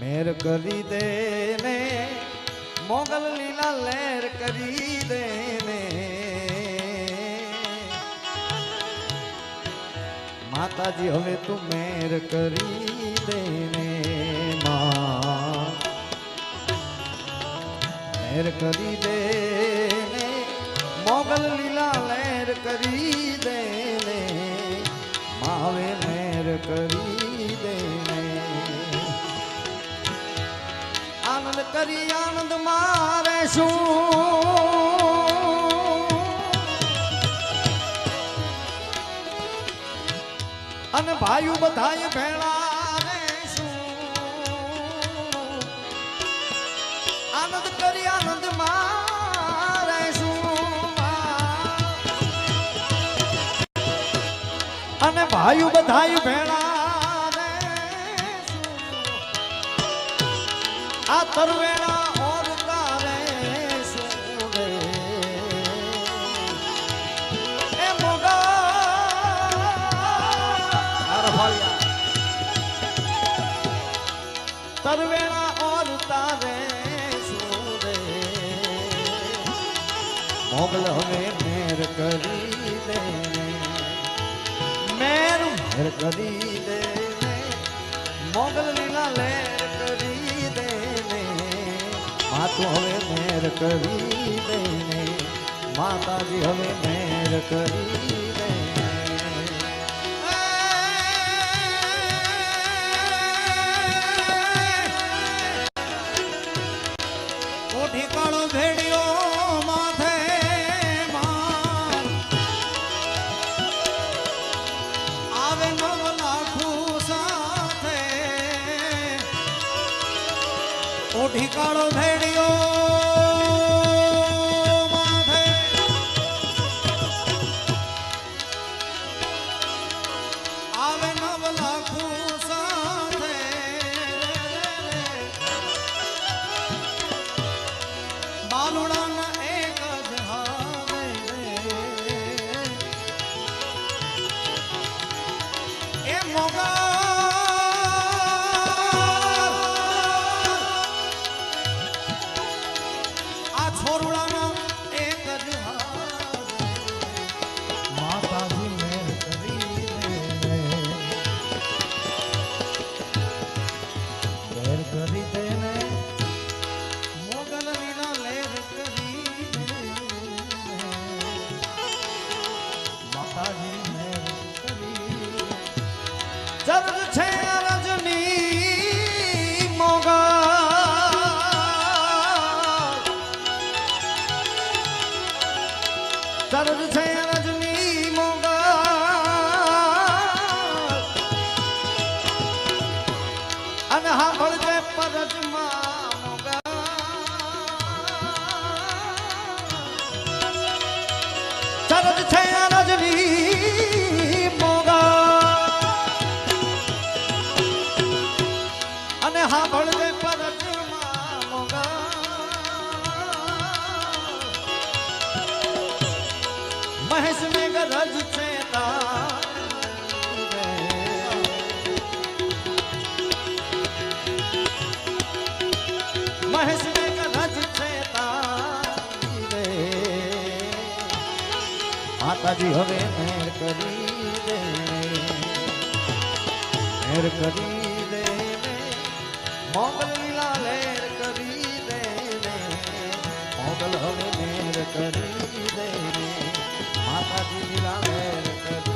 મેર કરી દે ને મોગલ લીલા લહેર કરી દે ને માતાજી, હવે તું મેર કરી દે ને મેર કરી દે ને મોગલ લીલા લહેર કરી દે ને માવે મેર કરી આનંદ કરી આનંદ મારે શું? અને ભાઈઓ બધાય શું? અને ભાઈઓ બધાય ભેળા આ તરવેણા ઓર તારે શું રે એ મોગા. તરવેણા ઓર તારે શું રે મોગલ હવે મેર કરી દે મેર કરી દે મોગલ લીલા લેર કરી માતું હવે મેર કરી દે ને. માતાજી હવે મેર કરી ભેડ્યો ભેડિયો કરી દે ને મોગલ લીલા લેર કરી માતાજી મેર કરી જરદ છે માતાજી હવે મેર કરી દે મેર કરી દે મોગલી લાલેર લેર કરી દે મોગલ હવે મેર કરી દે માતાજી લીલા